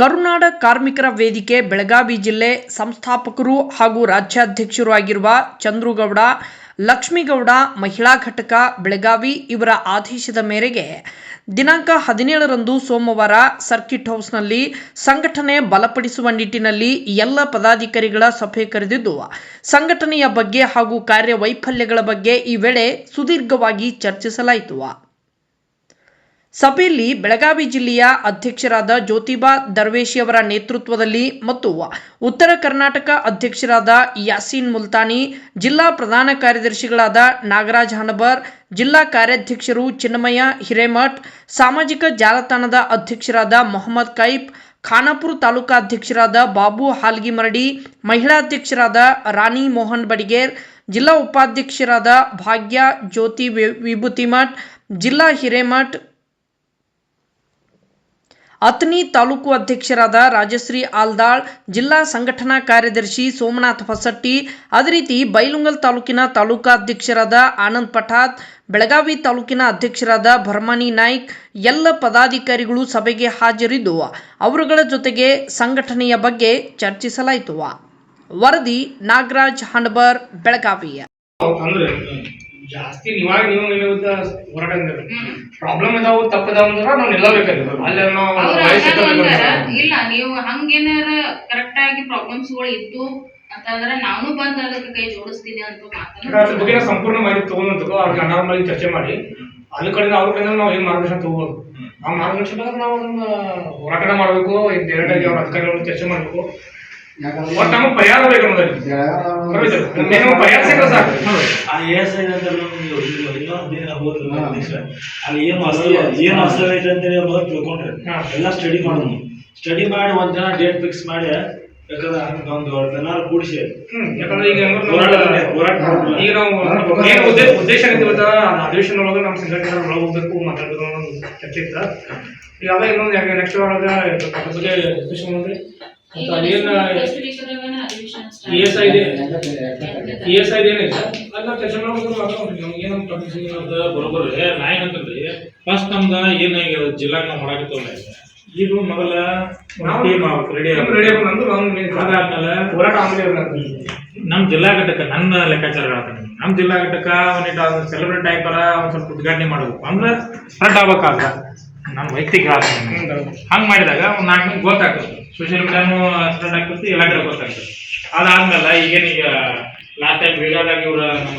ಕರುನಾಡ ಕಾರ್ಮಿಕರ ವೇದಿಕೆ, ಬೆಳಗಾವಿ ಜಿಲ್ಲೆ ಸಂಸ್ಥಾಪಕರು ಹಾಗೂ ರಾಜ್ಯಾಧ್ಯಕ್ಷರು ಆಗಿರುವ ಚಂದ್ರುಗೌಡ, ಲಕ್ಷ್ಮೀಗೌಡ, ಮಹಿಳಾ ಘಟಕ, ಬೆಳಗಾವಿ ಇವರ ಆದೇಶದ ಮೇರೆಗೆ ದಿನಾಂಕ ಹದಿನೇಳರಂದು ಸೋಮವಾರ ಸರ್ಕಿಟ್ ಹೌಸ್ನಲ್ಲಿ ಸಂಘಟನೆ ಬಲಪಡಿಸುವ ನಿಟ್ಟಿನಲ್ಲಿ ಎಲ್ಲ ಪದಾಧಿಕಾರಿಗಳ ಸಭೆ ಕರೆದಿದ್ದು, ಸಂಘಟನೆಯ ಬಗ್ಗೆ ಹಾಗೂ ಕಾರ್ಯವೈಫಲ್ಯಗಳ ಬಗ್ಗೆ ಈ ವೇಳೆ ಸುದೀರ್ಘವಾಗಿ ಚರ್ಚಿಸಲಾಯಿತು. ಸಭೆಯಲ್ಲಿ ಬೆಳಗಾವಿ ಜಿಲ್ಲೆಯ ಅಧ್ಯಕ್ಷರಾದ ಜ್ಯೋತಿಬಾ ದರ್ವೇಶಿ ಅವರ ನೇತೃತ್ವದಲ್ಲಿ ಮತ್ತು ಉತ್ತರ ಕರ್ನಾಟಕ ಅಧ್ಯಕ್ಷರಾದ ಯಾಸೀನ್ ಮುಲ್ತಾನಿ, ಜಿಲ್ಲಾ ಪ್ರಧಾನ ಕಾರ್ಯದರ್ಶಿಗಳಾದ ನಾಗರಾಜ್ ಹನಬರ್, ಜಿಲ್ಲಾ ಕಾರ್ಯಾಧ್ಯಕ್ಷರು ಚಿನ್ನಮಯ್ಯ ಹಿರೇಮಠ್, ಸಾಮಾಜಿಕ ಜಾಲತಾಣದ ಅಧ್ಯಕ್ಷರಾದ ಮೊಹಮ್ಮದ್ ಕೈಫ್ ಖಾನಾಪುರ ತಾಲೂಕಾ ಅಧ್ಯಕ್ಷರಾದ ಬಾಬು ಹಾಲ್ಗಿಮರಡಿ, ಮಹಿಳಾ ಅಧ್ಯಕ್ಷರಾದ ರಾಣಿ ಮೋಹನ್ ಬಡಿಗೇರ್, ಜಿಲ್ಲಾ ಉಪಾಧ್ಯಕ್ಷರಾದ ಭಾಗ್ಯ ಜ್ಯೋತಿ ವಿಭೂತಿಮಠ್, ಜಿಲ್ಲಾ ಹಿರೇಮಠ್ ಅತನಿ ತಾಲೂಕು ಅಧ್ಯಕ್ಷರಾದ ರಾಜಶ್ರೀ ಆಲ್ದಾಳ್, ಜಿಲ್ಲಾ ಸಂಘಟನಾ ಕಾರ್ಯದರ್ಶಿ ಸೋಮನಾಥ್ ಹೊಸಟ್ಟಿ ಅದೇ ರೀತಿ ಬೈಲುಂಗಲ್ ತಾಲೂಕಿನ ತಾಲೂಕಾಧ್ಯಕ್ಷರಾದ ಆನಂದ್ ಪಠಾತ್, ಬೆಳಗಾವಿ ತಾಲೂಕಿನ ಅಧ್ಯಕ್ಷರಾದ ಭರ್ಮಾನಿ ನಾಯ್ಕ್, ಎಲ್ಲ ಪದಾಧಿಕಾರಿಗಳು ಸಭೆಗೆ ಹಾಜರಿದ್ದು, ಅವರುಗಳ ಜೊತೆಗೆ ಸಂಘಟನೆಯ ಬಗ್ಗೆ ಚರ್ಚಿಸಲಾಯಿತು. ವರದಿ ನಾಗರಾಜ್ ಹಣಬರ್ ಬೆಳಗಾವಿ ಅಂದ್ರೆ ಜಾಸ್ತಿ ನೀವಾಗ ನೀವು ವಿರುದ್ಧ ಹೋರಾಟ ಪ್ರಾಬ್ಲಮ್ ಇದಾವು ತಪ್ಪದಾವ ಅಂದ್ರೆ ನಾವು ನಿಲ್ಲಬೇಕಾಗಿತ್ತು ಅಲ್ಲಿ ನಾವು ಅಂದಾರ, ಅಂದ್ರೆ. ಇಲ್ಲ ನೀವು ಹಂಗೇನಾರ ಕರೆಕ್ಟ್ ಆಗಿ ಪ್ರಾಬ್ಲಮ್ಸ್ಗಳು ಇತ್ತು ಅಂತಂದ್ರೆ ನಾನು ಬಂದ್ ಅದಕ್ಕೆ ಕೈ ಜೋಡಿಸ್ತೀನಿ ಅಂತ ಅದ್ರ ಬಗ್ಗೆ ನಾವು ಸಂಪೂರ್ಣ ಮಾಹಿತಿ ತಗೊಂಡು ಅವ್ರಿಗೆ ಅನಾರ್ಮಲ್ ಚರ್ಚೆ ಮಾಡಿ ಅಲ್ಲಿ ಕಡೆ ಅವ್ರ ಕಡೆ ನಾವು ಏನ್ ಮಾರ್ಗದರ್ಶನ ತಗೋಬೋದು? ಆ ಮಾರ್ಗದರ್ಶನ ನಾವು ಅದನ್ನ ಹೋರಾಟ ಮಾಡಬೇಕು ಡೈರೆಕ್ಟಾಗಿ ಅವ್ರ ಅಧಿಕಾರಿಗಳು ಚರ್ಚೆ ಮಾಡಬೇಕು. ಒಟ್ಟು ನಮಗೆ ಪರಿಹಾರ ಬೇಕು. ನಮ್ಗೆ ಪರಿಹಾರ ಸಿಕ್ಕರೆ ಸಾಕು. ನೋಡ್ರಿ. ಆ ಎಸ್ ಐ ಅಂತ. ಅಲ್ಲಿ ಏನು ಅಸಲ ಏನು ಅಸಲ ಐತೆ ಅಂತೇಳಿ ಮೊದಲು ತಿಳ್ಕೊಂಡ್ರೆ. ಎಲ್ಲ ಸ್ಟಡಿ ಮಾಡೋದು ಸ್ಟಡಿ ಮಾಡಿ ಒಂದ್ ದಿನ ಡೇಟ್ ಫಿಕ್ಸ್ ಮಾಡಿ ಯಾಕಂದ್ರೆ ಒಂದು ಕೂಡಿಸಿ. ಯಾಕಂದ್ರೆ ಈಗ ಹೆಂಗೋ ಹೋರಾಟ ಹೋರಾಟ ಈಗ ನಾವು ಏನು ಉದ್ದೇಶ ಅಧಿವೇಶನ ಒಳಗೆ ನಮ್ಮ ಸಂಘಟನೆ ಒಳಗೆ ಹೋಗ್ಬೇಕು ಮಾತಾಡಬೇಕು ಅನ್ನೋ ಒಂದು ಚರ್ಚೆ ಇತ್ತ. ಈಗ ಅದ ಇನ್ನೊಂದು ನೆಕ್ಸ್ಟ್ ಒಳಗೆ ಬಗ್ಗೆ ಡಿಸ್ಕಷನ್ ಮಾಡಿ ಬರೋಬ್ಬರ ನಾ ಏನಂತಂದ್ರಿ ಫಸ್ಟ್ ನಮ್ದ ಏನಾಗ್ಯದ ಜಿಲ್ಲಾ ನಾವು ಮಾಡಾಕತ್ತವಲ್ಲ ಈಗ ಮೊದಲ ರೆಡಿ ರೆಡಿ ಆಗ್ಬೇಕು ನಂದು ಒಂದು ಅದಾದ್ಮೇಲೆ ಹೋರಾಟ ಆಮೇಲೆ ನಮ್ ಜಿಲ್ಲಾ ಘಟಕ ನನ್ನ ಲೆಕ್ಕಾಚಾರ ಹೇಳ್ತಾನೆ ನಮ್ ಜಿಲ್ಲಾ ಘಟಕ ಒಂದಿಟ್ಟು ಸೆಲೆಬ್ರೇಟ್ ಆಯ್ತಾರ ಒಂದ್ ಸ್ವಲ್ಪ ಉದ್ಘಾಟನೆ ಮಾಡ್ಬೇಕು. ಅಂದ್ರೆ ಸ್ಪ್ರೆಡ್ ಆಗ್ಬೇಕಾಗ ನಾನು ವೈಯಕ್ತಿಕ ಹೇಳ್ತೀನಿ ಹಂಗ್ ಮಾಡಿದಾಗ ಒಂದ್ ನಾಲ್ಕು ಮಂದಿ ಗೊತ್ತಾಗ್ತದೆ. ಸೋಷಿಯಲ್ ಮೀಡಿಯಾನು ಸ್ಟಾರ್ಟ್ ಆಗ್ತೈತಿ ಎಲ್ಲ ಗೊತ್ತಾಗ್ತದೆ. ಅದಾದ್ಮೇಲೆ ಈಗೇನೀಗ ಲಾಸ್ಟ್ ಟೈಮ್ ವೀಡಿಯೋದಾಗ ಇವ್ರ ನಮ್ಮ